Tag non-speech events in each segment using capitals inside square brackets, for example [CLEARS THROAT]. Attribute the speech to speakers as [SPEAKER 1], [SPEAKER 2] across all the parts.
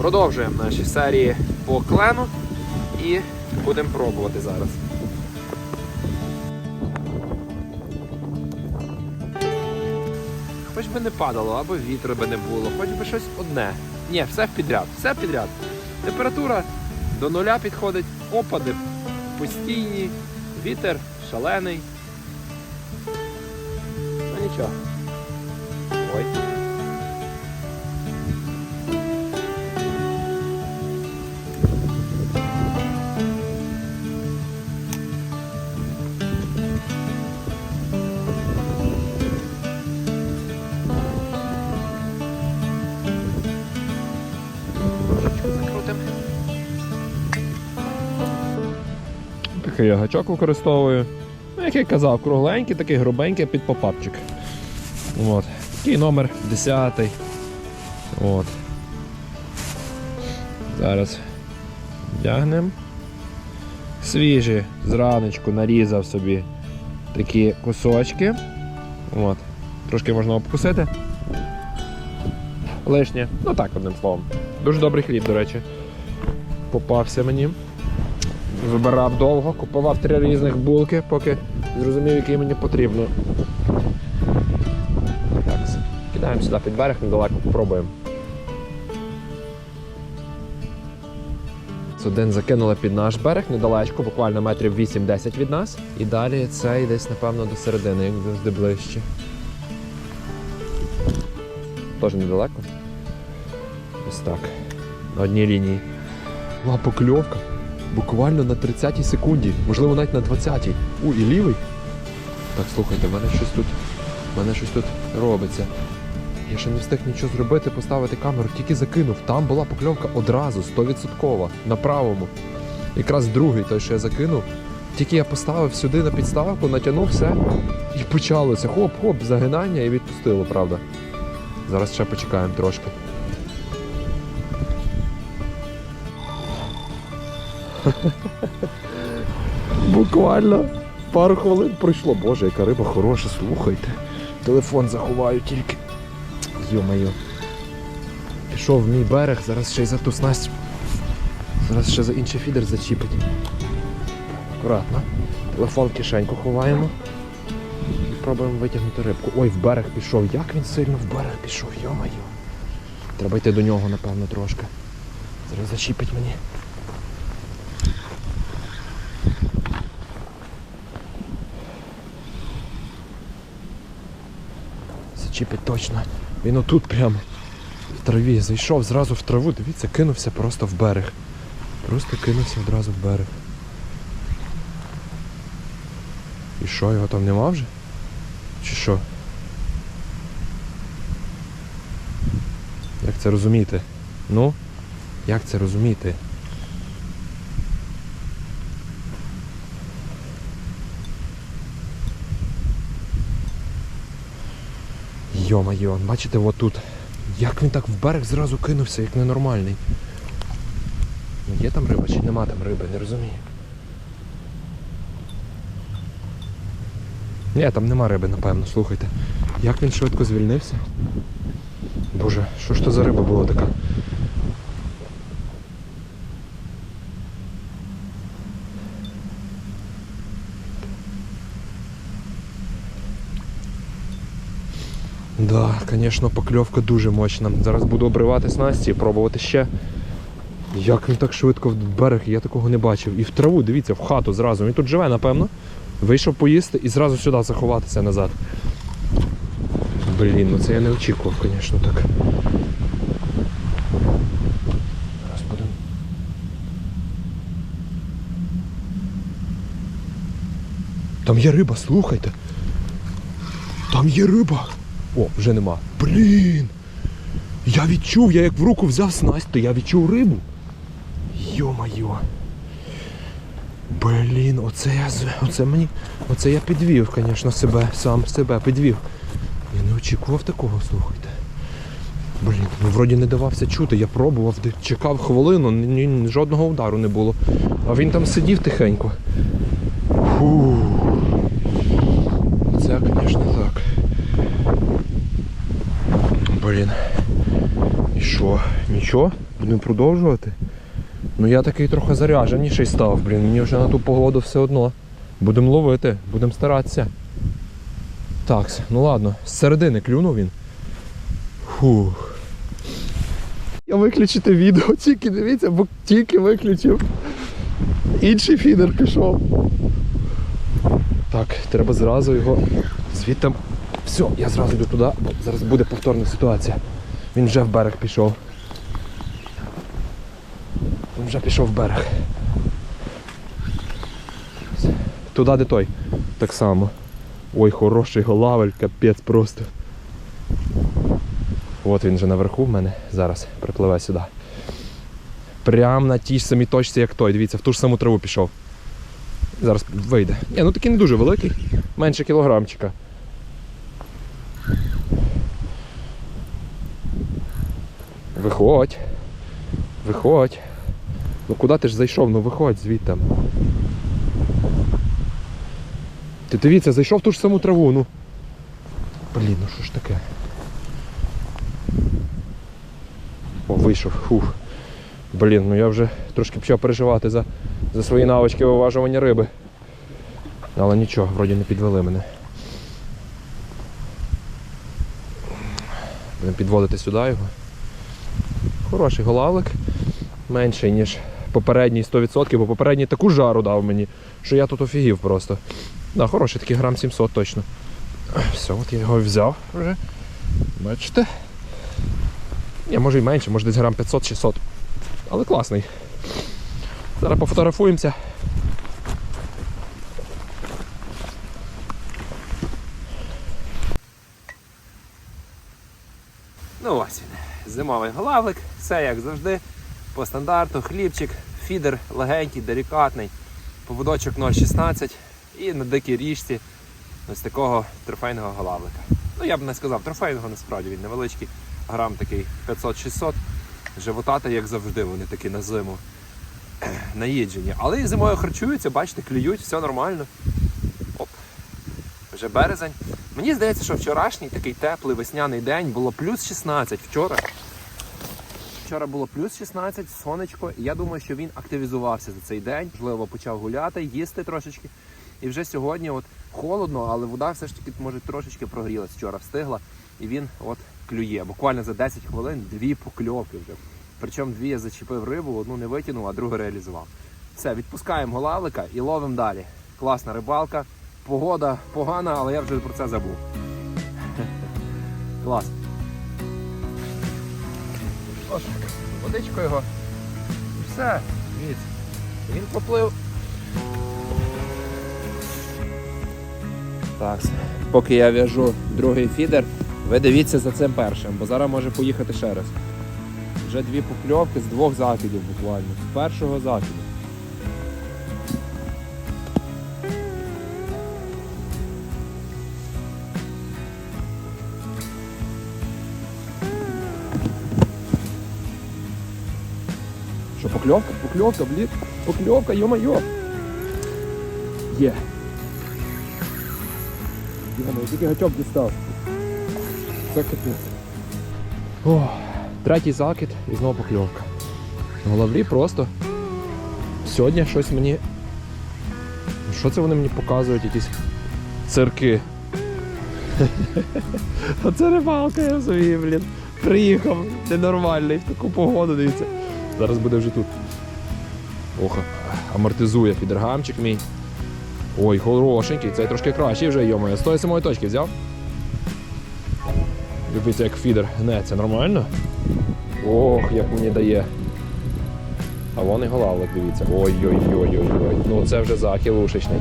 [SPEAKER 1] Продовжуємо наші серії по клену і будемо пробувати зараз. Хоч би не падало, або вітру би не було, хоч би щось одне. Ні, все підряд, все підряд. Температура до нуля підходить, опади постійні, вітер шалений. Ну нічого. Ой.
[SPEAKER 2] Такий я гачок використовую. Ну, як я казав, кругленький, такий грубенький під попапчик. От. Такий номер 10. От. Зараз вдягнемо. Свіжі, зраночку нарізав собі такі кусочки. От. Трошки можна обкусити. Лишнє. Ну так, одним словом. Дуже добрий хліб, до речі. Попався мені. Вибирав довго, купував три різних булки, поки зрозумів, який мені потрібно. Так, кидаємо сюди під берег, недалеко попробуємо. Один закинули під наш берег, недалечко, буквально метрів 8-10 від нас. І далі цей десь, напевно, до середини, як завжди ближче. Теж недалеко. Ось так. На одній лінії. Була покльовка. Буквально на 30 секунді, можливо навіть на 20-й. У, і лівий. Так, слухайте, в мене щось тут. В мене щось тут робиться. Я ще не встиг нічого зробити, поставити камеру, тільки закинув. Там була покльовка одразу, 100%, на правому. Якраз другий той, що я закинув. Тільки я поставив сюди на підставку, натягнув все і почалося. Хоп-хоп, загинання і відпустило, правда. Зараз ще почекаємо трошки. [LAUGHS] Буквально пару хвилин пройшло. Боже, яка риба хороша, слухайте. Телефон заховаю тільки. Йо-моє. Пішов в мій берег, зараз ще й за ту снасть. Зараз ще за інший фідер зачіпить. Акуратно. Телефон в кишеньку ховаємо. І пробуємо витягнути рибку. Ой, в берег пішов. Як він сильно в берег пішов, йо-моє. Треба йти до нього, напевно, трошки. Зараз зачіпить мені. Зачіпить точно. Він отут прямо в траві зайшов зразу в траву, дивіться, кинувся просто в берег. Просто кинувся одразу в берег. І що, його там нема вже? Чи що? Як це розуміти? Ну? Як це розуміти? Йо-майо, бачите, отут. Як він так в берег зразу кинувся, як ненормальний. Ну, Є там риба чи нема там риби, не розумію. Ні, там нема риби, напевно, слухайте. Як він швидко звільнився? Боже, що ж то за риба була така? Да, звісно, покльовка дуже мощна. Зараз буду обривати снасті і пробувати ще. Як він так швидко в берег, я такого не бачив. І в траву, дивіться, в хату зразу. Він тут живе, напевно. Вийшов поїсти і зразу сюди заховатися назад. Блін, ну це я не очікував, звісно, так. Будемо. Там є риба, слухайте. Там є риба. О, вже нема. Блін! Я відчув, я як в руку взяв снасть, то я відчув рибу. Йо-майо. Блін, оце я оце мені. Оце я підвів, звісно, себе, сам себе підвів. Я не очікував такого, слухайте. Блін, ну вроді не давався чути, я пробував, чекав хвилину, ні, ні, жодного удару не було. А він там сидів тихенько. Фу. Це, звісно, так. Блін. І що? Нічого? будемо продовжувати. Ну я такий трохи зарядженіший став, блін. Мені вже на ту погоду все одно. Будемо ловити, будемо старатися. Так, ну ладно, з середини клюнув він. Фух. Я виключити відео, [LAUGHS] тільки дивіться, бо тільки виключив. Інший фідер пішов. Так, треба зразу його звідти. Все, я зразу йду туди, бо зараз буде повторна ситуація. Він вже в берег пішов. Він вже пішов в берег. Туди, де той. Так само. Ой, хороший голавель, капець просто. От він вже наверху в мене зараз припливе сюди. Прям на тій ж самій точці, як той. Дивіться, в ту ж саму траву пішов. Зараз вийде. Ні, ну такий не дуже великий, менше кілограмчика. Виходь. Виходь. Ну куди ти ж зайшов? Ну виходь звідти. Ти дивіться, зайшов в ту ж саму траву, ну. Блін, ну що ж таке? О, вийшов. Фух. Блін, ну я вже трошки почав переживати за, за свої навички виважування риби. Але нічого, вроді не підвели мене. Будемо підводити сюди його. Хороший голавлик. Менший, ніж попередній 100%, бо попередній таку жару дав мені, що я тут офігів просто. Да, хороший такий грам 700 точно. Все, от я його взяв вже. Бачите? Ні, може і менше, може десь грам 500-600. Але класний. Зараз пофотографуємося.
[SPEAKER 1] Ну ось він. Зимовий голавлик, все як завжди. По стандарту, хлібчик, фідер легенький, делікатний, поводочок 0,16 і на дикій річці ось такого трофейного голавлика. Ну я б не сказав трофейного, насправді він невеличкий, грам такий 500-600. Животати, як завжди, вони такі на зиму [CLEARS THROAT] наїджені. Але і зимою харчуються, бачите, клюють, все нормально. Оп. Вже березень. Мені здається, що вчорашній такий теплий весняний день було плюс 16 вчора. Вчора було плюс 16, сонечко, і я думаю, що він активізувався за цей день. Можливо, почав гуляти, їсти трошечки. І вже сьогодні от холодно, але вода все ж таки може трошечки прогрілась. Вчора встигла, і він от клює. Буквально за 10 хвилин дві покльовки вже. Причому дві я зачепив рибу, одну не витягнув, а другу реалізував. Все, відпускаємо голавлика і ловимо далі. Класна рибалка. Погода погана, але я вже про це забув. [LAUGHS] Клас. Ось, водичку його. І все. Дивіться. Він поплив. Так, поки я в'яжу другий фідер, ви дивіться за цим першим, бо зараз може поїхати ще раз. Вже дві покльовки з двох закидів буквально. З першого закиду. Що, покльовка? Покльовка, блін. Покльовка, йо-майо. Є. Йо-моє, тільки гачок дістав. Це. О, третій закид і знову покльовка. На голові просто. Сьогодні щось мені. Що це вони мені показують? Якісь цирки. [LAUGHS] Оце рибалка, я розумію, блін. Приїхав ненормальний в таку погоду, дивіться. Зараз буде вже тут. Ох, амортизує фідергамчик мій. Ой, хорошенький, цей трошки кращий вже, йомає. З тої самої точки взяв. Дивіться, як фідер гнеться, нормально? Ох, як мені дає. А вон і голавлик, дивіться. Ой-ой-ой-ой-ой. Ну це вже захил ушечний.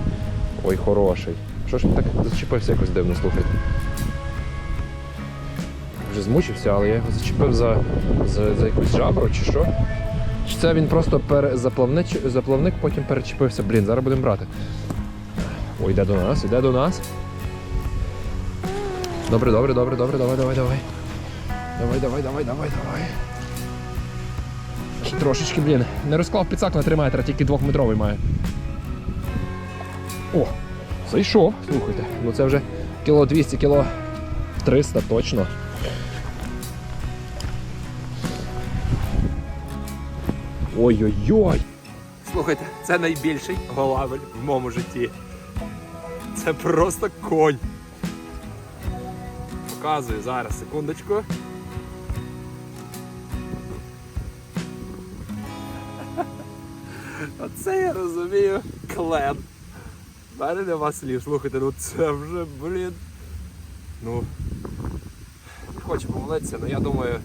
[SPEAKER 1] Ой, хороший. Що ж він так зачепився якось дивно, слухайте. Вже змучився, але я його зачепив за, за, за якусь жабру чи що. Чи це він просто пере... заплавник, заплавник потім перечепився. Блін, зараз будемо брати. Ой, йде до нас, йде до нас. Добре, добре, добре, добре, давай, давай, давай. Давай, давай, давай, давай, давай. Трошечки, блін. Не розклав підсак на 3 метри, тільки двохметровий має. О, зайшов, слухайте. Ну це вже кіло 200, кіло 300 точно.
[SPEAKER 2] Ой-ой-ой!
[SPEAKER 1] Слухайте, це найбільший голавель в моєму житті. Це просто конь. Показую зараз, секундочку. [LAUGHS] Оце я розумію клен. Мене нема слів. Слухайте, ну це вже, блін. Ну. Не хочу помилитися, але я думаю.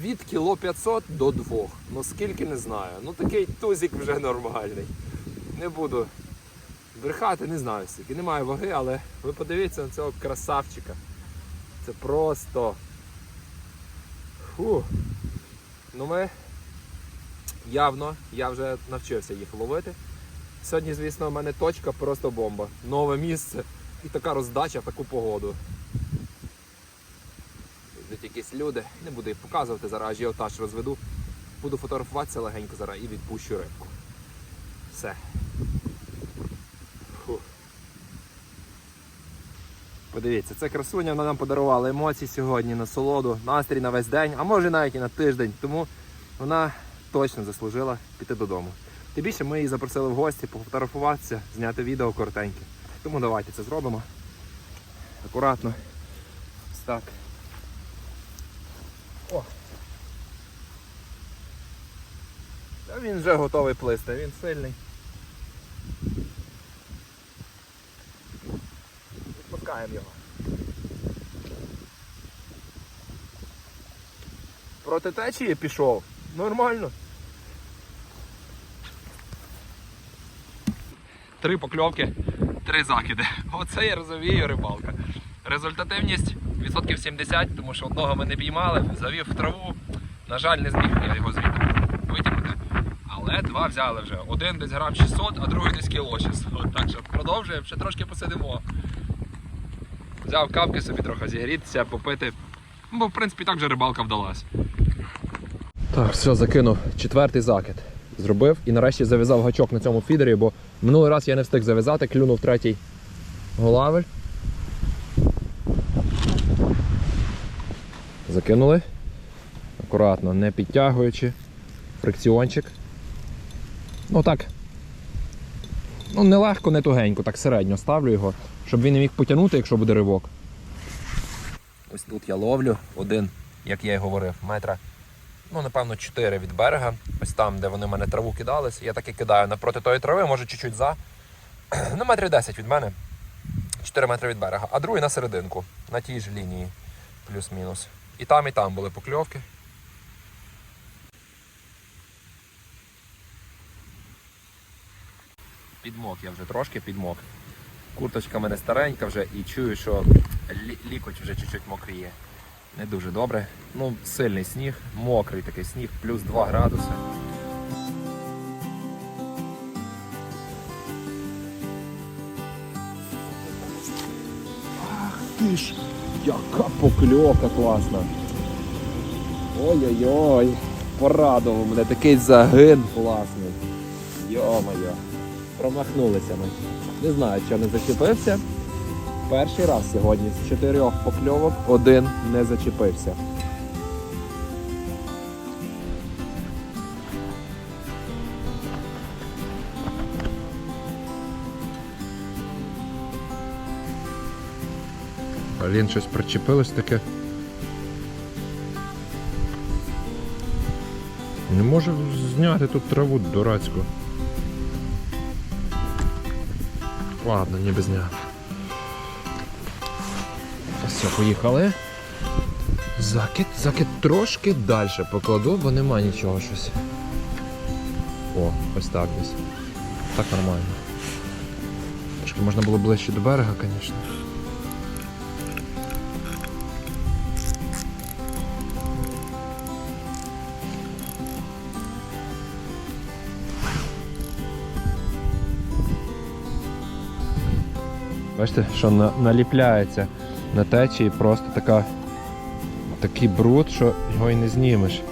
[SPEAKER 1] Від кіло 500 до 2. Ну скільки не знаю. Ну такий тузик вже нормальний. Не буду брехати, не знаю скільки. Немає ваги, але ви подивіться на цього красавчика. Це просто. Фу. Ну ми явно, я вже навчився їх ловити. Сьогодні, звісно, у мене точка просто бомба. Нове місце і така роздача в таку погоду. Йдуть якісь люди, не буду їх показувати, зараз ажіотаж розведу. Буду фотографуватися легенько зараз і відпущу рибку. Все. Фу. Подивіться, це красуня, вона нам подарувала емоції сьогодні, насолоду, настрій на весь день, а може навіть і на тиждень. Тому вона точно заслужила піти додому. Тим більше ми її запросили в гості пофотографуватися, зняти відео коротеньке. Тому давайте це зробимо. Акуратно. Ось так. О. Та він вже готовий плисти, він сильний. Відпускаємо його. Проти течії пішов. Нормально. Три покльовки, три закиди. Оце я розумію рибалка. Результативність відсотків 70, тому що одного ми не піймали, завів в траву. На жаль, не зміг я його звідти витягнути. Але два взяли вже. Один десь грав 600, а другий десь кіло 600. Так що продовжуємо, ще трошки посидимо. Взяв капки собі трохи зігрітися, попити. Бо в принципі так же рибалка вдалась.
[SPEAKER 2] Так, все, закинув четвертий закид. Зробив і нарешті зав'язав гачок на цьому фідері, бо минулий раз я не встиг зав'язати, клюнув третій голавель. Закинули. Акуратно, не підтягуючи. Фрикціончик. Ну так. Ну, не легко, не тугенько, так середньо ставлю його, щоб він не міг потягнути, якщо буде ривок.
[SPEAKER 1] Ось тут я ловлю один, як я і говорив, метра, ну напевно, 4 від берега. Ось там, де вони в мене траву кидались. Я так і кидаю напроти тої трави, може чуть-чуть за. [CLEARS THROAT] Ну, метрів 10 від мене. 4 метри від берега. А другий на серединку, на тій ж лінії, плюс-мінус. І там, і там були покльовки. Підмок я вже трошки підмок. Курточка в мене старенька вже і чую, що лі- лікоть вже чуть-чуть мокріє. Не дуже добре. Ну, сильний сніг, мокрий такий сніг, плюс 2 градуси.
[SPEAKER 2] Ах ти ж, яка покльовка класна. Ой-ой-ой, порадував мене такий загин класний. Йо-моє, промахнулися ми. Не знаю, що не зачепився. Перший раз сьогодні з чотирьох покльовок один не зачепився. Блін, щось причепилось таке. Не можу зняти тут траву дурацьку. Ладно, ніби зняв. Все, поїхали. Закид, закид трошки далі покладу, бо нема нічого щось. О, ось так десь. Так нормально. Трошки можна було ближче до берега, звісно. Бачите, що на, наліпляється на течії просто така, такий бруд, що його і не знімеш.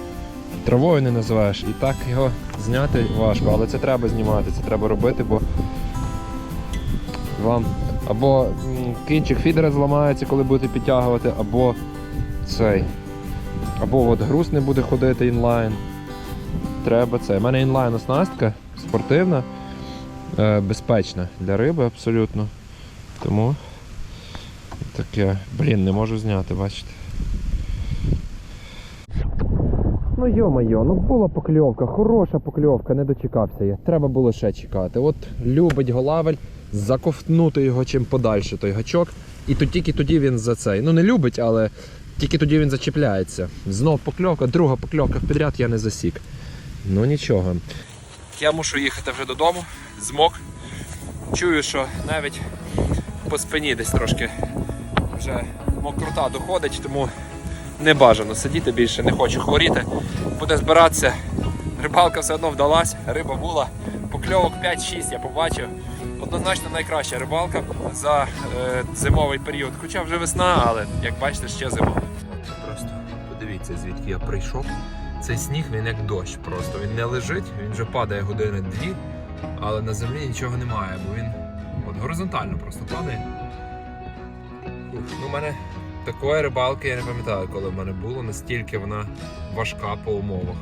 [SPEAKER 2] Травою не називаєш. І так його зняти важко, але це треба знімати, це треба робити, бо вам або кінчик фідера зламається, коли будете підтягувати, або цей. Або от груз не буде ходити інлайн.
[SPEAKER 1] треба це. У мене інлайн оснастка спортивна, е, безпечна для риби абсолютно. Тому таке, блін, не можу зняти, бачите. Ну йо-моє, ну була покльовка, хороша покльовка, не дочекався я. Треба було ще чекати. От любить голавель заковтнути його чим подальше той гачок. І то тільки тоді він за цей. Ну не любить, але тільки тоді він зачіпляється. Знов покльовка, друга покльовка підряд я не засік. Ну нічого. Я мушу їхати вже додому, змок. Чую, що навіть по спині десь трошки вже мокрота доходить, тому не бажано сидіти більше, не хочу хворіти. Буде збиратися. Рибалка все одно вдалась, риба була. Покльовок 5-6 я побачив. Однозначно найкраща рибалка за е, зимовий період. Хоча вже весна, але як бачите, ще зима. Просто подивіться, звідки я прийшов. Цей сніг він як дощ просто. Він не лежить, він вже падає години дві, але на землі нічого немає, бо він горизонтально просто падає. Ух, ну, у мене такої рибалки я не пам'ятаю, коли в мене було, настільки вона важка по умовах.